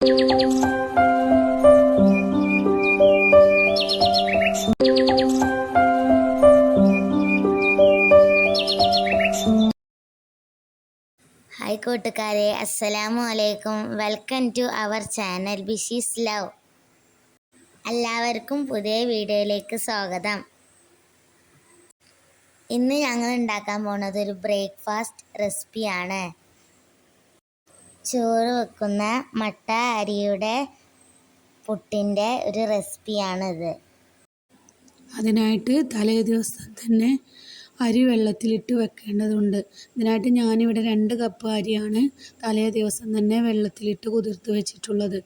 Hi കൂട്ടുകാരെ അസ്സലാമു അലൈക്കും. Welcome to our channel ബിഷീസ് love. എല്ലാവർക്കും പുതിയ വീഡിയോയിലേക്ക് സ്വാഗതം. ഇന്ന് ഞങ്ങൾ ഉണ്ടാക്കാൻ പോണത് ഒരു ബ്രേക്ക്ഫാസ്റ്റ് റെസിപ്പിയാണ്. ചോറ് വെക്കുന്ന മട്ട അരിയുടെ പുട്ടിന്റെ ഒരു റെസിപ്പിയാണിത്. അതിനായിട്ട് തലേ ദിവസം തന്നെ അരി വെള്ളത്തിലിട്ട് വെക്കേണ്ടതുണ്ട്. ഇതിനായിട്ട് ഞാനിവിടെ രണ്ട് കപ്പ് അരിയാണ് തലേ ദിവസം തന്നെ വെള്ളത്തിലിട്ട് കുതിർത്ത് വെച്ചിട്ടുള്ളത്.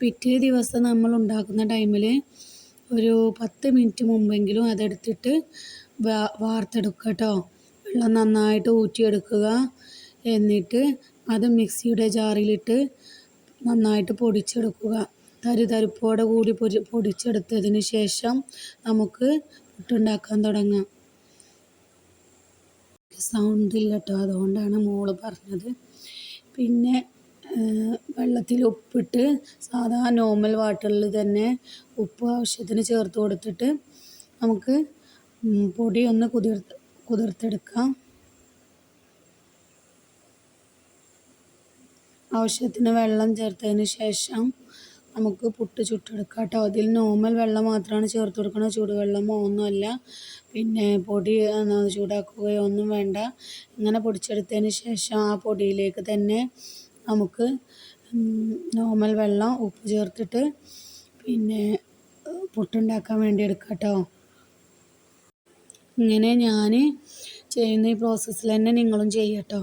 പിറ്റേ ദിവസം നമ്മൾ ഉണ്ടാക്കുന്ന ടൈമിൽ ഒരു പത്ത് മിനിറ്റ് മുമ്പെങ്കിലും അതെടുത്തിട്ട് വാർത്തെടുക്കുക വെള്ളം നന്നായിട്ട് ഊറ്റിയെടുക്കുക. എന്നിട്ട് അത് മിക്സിയുടെ ജാറിലിട്ട് നന്നായിട്ട് പൊടിച്ചെടുക്കുക. തരി തരിപ്പോടെ കൂടി പൊരി പൊടിച്ചെടുത്തതിന് ശേഷം നമുക്ക് പുട്ടുണ്ടാക്കാൻ തുടങ്ങാം. സൗണ്ട് ഇല്ല കേട്ടോ അതുകൊണ്ടാണ് മോൾ പറഞ്ഞത്. പിന്നെ വെള്ളത്തിൽ ഉപ്പിട്ട് സാധാ നോർമൽ വാട്ടറിൽ തന്നെ ഉപ്പ് ആവശ്യത്തിന് ചേർത്ത് കൊടുത്തിട്ട് നമുക്ക് പൊടി ഒന്ന് കുതിർത്ത് കുതിർത്തെടുക്കാം. ആവശ്യത്തിന് വെള്ളം ചേർത്തതിന് ശേഷം നമുക്ക് പുട്ട് ചുട്ടെടുക്കാം കേട്ടോ അതിൽ നോർമൽ വെള്ളം മാത്രമാണ് ചേർത്ത് കൊടുക്കുന്നത് ചൂടുവെള്ളമോ ഒന്നുമല്ല. പിന്നെ പൊടി ചൂടാക്കുകയോ ഒന്നും വേണ്ട. ഇങ്ങനെ പൊടിച്ചെടുത്തതിന് ശേഷം ആ പൊടിയിലേക്ക് തന്നെ നമുക്ക് നോർമൽ വെള്ളം ഉപ്പ് ചേർത്തിട്ട് പിന്നെ പുട്ടുണ്ടാക്കാൻ വേണ്ടി എടുക്കാം കേട്ടോ ഇങ്ങനെ ഞാൻ ചെയ്യുന്ന ഈ പ്രോസസ്സിൽ തന്നെ നിങ്ങളും ചെയ്യട്ടോ.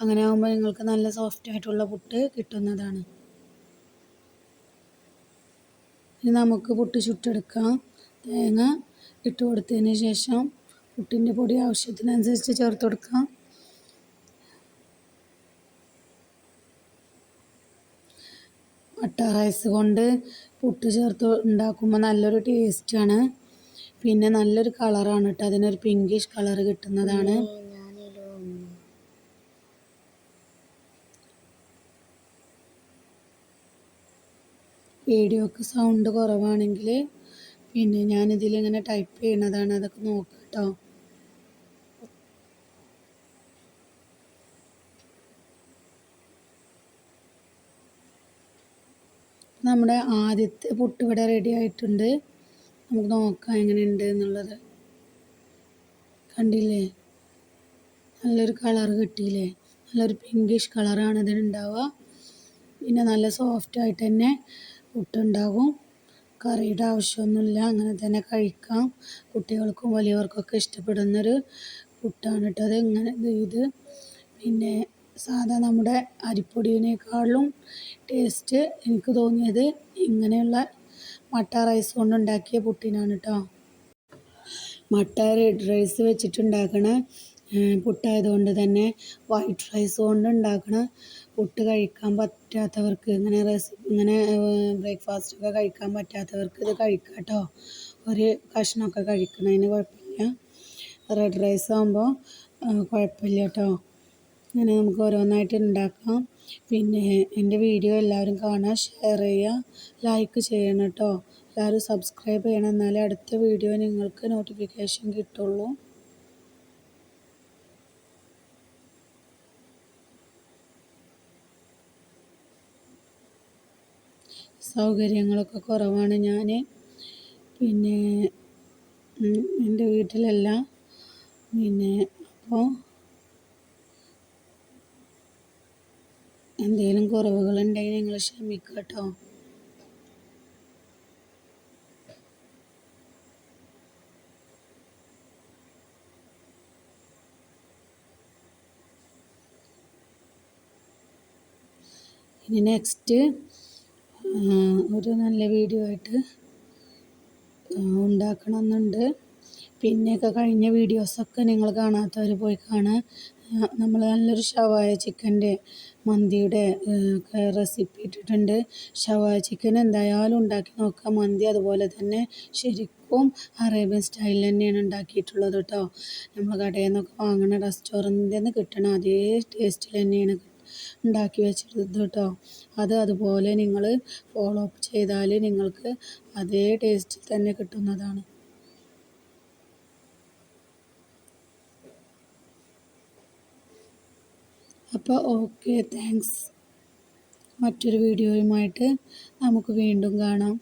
അങ്ങനെ ആകുമ്പോൾ നിങ്ങൾക്ക് നല്ല സോഫ്റ്റ് ആയിട്ടുള്ള പുട്ട് കിട്ടുന്നതാണ്. ഇനി നമുക്ക് പുട്ട് ചുട്ടെടുക്കാം. തേങ്ങ ഇട്ട് കൊടുത്തതിന് ശേഷം പുട്ടിന്റെ പൊടി ആവശ്യത്തിനനുസരിച്ച് ചേർത്ത് കൊടുക്കാം. മട്ട റൈസ് കൊണ്ട് പുട്ട് ചേർത്ത് ഉണ്ടാക്കുമ്പോൾ നല്ലൊരു ടേസ്റ്റാണ് പിന്നെ നല്ലൊരു കളറാണ് കേട്ടോ അതിനൊരു പിങ്കിഷ് കളർ കിട്ടുന്നതാണ്. വീഡിയോക്ക് സൗണ്ട് കുറവാണെങ്കിൽ പിന്നെ ഞാനിതിലിങ്ങനെ ടൈപ്പ് ചെയ്യണതാണ്. അതൊക്കെ നോക്ക് കേട്ടോ നമ്മുടെ ആദ്യത്തെ പുട്ട് ഇവിടെ റെഡി ആയിട്ടുണ്ട്. നമുക്ക് നോക്കാം എങ്ങനെയുണ്ട് എന്നുള്ളത്. കണ്ടില്ലേ? നല്ലൊരു കളർ കിട്ടിയില്ലേ? നല്ലൊരു പിങ്കിഷ് കളറാണ് ഇതിനുണ്ടാവുക പിന്നെ നല്ല സോഫ്റ്റ് ആയിട്ട് തന്നെ പുട്ടുണ്ടാകും. കറിയുടെ ആവശ്യമൊന്നുമില്ല. അങ്ങനെ തന്നെ കഴിക്കാം. കുട്ടികൾക്കും വലിയവർക്കൊക്കെ ഇഷ്ടപ്പെടുന്നൊരു പുട്ടാണ് കേട്ടോ അത്. ഇങ്ങനെ ഇത് പിന്നെ സാധാ നമ്മുടെ അരിപ്പൊടിയേക്കാളും ടേസ്റ്റ് എനിക്ക് തോന്നിയത് ഇങ്ങനെയുള്ള മട്ട റൈസ് കൊണ്ടുണ്ടാക്കിയ പുട്ടിനാണ് കേട്ടോ മട്ട റൈസ് വെച്ചിട്ടുണ്ടാക്കണ പുട്ടായതുകൊണ്ട് തന്നെ വൈറ്റ് റൈസ് കൊണ്ട് ഉണ്ടാക്കണ പുട്ട് കഴിക്കാൻ പറ്റാത്തവർക്ക് ഇങ്ങനെ റെസിപ്പി ഇങ്ങനെ ബ്രേക്ക്ഫാസ്റ്റ് ഒക്കെ കഴിക്കാൻ പറ്റാത്തവർക്ക് ഇത് കഴിക്കാം കേട്ടോ ഒരു കഷ്ണമൊക്കെ കഴിക്കണതിന് കുഴപ്പമില്ല. റെഡ് റൈസ് ആകുമ്പോൾ കുഴപ്പമില്ല കേട്ടോ അങ്ങനെ നമുക്ക് ഓരോന്നായിട്ട് ഉണ്ടാക്കാം. പിന്നെ എന്റെ വീഡിയോ എല്ലാവരും കാണുക ഷെയർ ചെയ്യുക ലൈക്ക് ചെയ്യണം കേട്ടോ. എല്ലാവരും സബ്സ്ക്രൈബ് ചെയ്യണം എന്നാലേ അടുത്ത വീഡിയോ നിങ്ങൾക്ക് നോട്ടിഫിക്കേഷൻ കിട്ടുള്ളൂ. സൗകര്യങ്ങളൊക്കെ കുറവാണ് ഞാൻ പിന്നെ എന്റെ വീട്ടിലല്ല പിന്നെ അപ്പോൾ എന്തെങ്കിലും കുറവുകളുണ്ടെങ്കിൽ നിങ്ങൾ ക്ഷമിക്കുക കേട്ടോ. ഇനി നെക്സ്റ്റ് ഒരു നല്ല വീഡിയോ ആയിട്ട് ഉണ്ടാക്കണമെന്നുണ്ട്. പിന്നെയൊക്കെ കഴിഞ്ഞ വീഡിയോസൊക്കെ നിങ്ങൾ കാണാത്തവർ പോയി കാണുക. നമ്മൾ നല്ലൊരു ഷവായ ചിക്കന്റെ മന്തിയുടെ റെസിപ്പി ഇട്ടിട്ടുണ്ട്. ഷവായ ചിക്കൻ എന്തായാലും ഉണ്ടാക്കി നോക്കുക. മന്തി അതുപോലെ തന്നെ ശരിക്കും അറേബ്യൻ സ്റ്റൈലിൽ തന്നെയാണ് ഉണ്ടാക്കിയിട്ടുള്ളത് കേട്ടോ നമ്മൾ കടയിൽ നിന്നൊക്കെ വാങ്ങുന്ന റെസ്റ്റോറന്റിൽ നിന്ന് കിട്ടണ അതേ ടേസ്റ്റിൽ തന്നെയാണ് ഉണ്ടാക്കി വെച്ചിരുന്നത് കേട്ടോ അത് അതുപോലെ നിങ്ങൾ ഫോളോ അപ്പ് ചെയ്താൽ നിങ്ങൾക്ക് അതേ ടേസ്റ്റിൽ തന്നെ കിട്ടുന്നതാണ്. അപ്പോൾ ഓക്കെ താങ്ക്സ് മറ്റൊരു വീഡിയോയുമായിട്ട് നമുക്ക് വീണ്ടും കാണാം.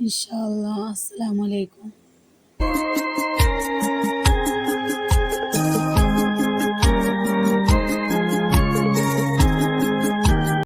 ഇൻഷാ അല്ലാ അസ്സാമലൈക്കും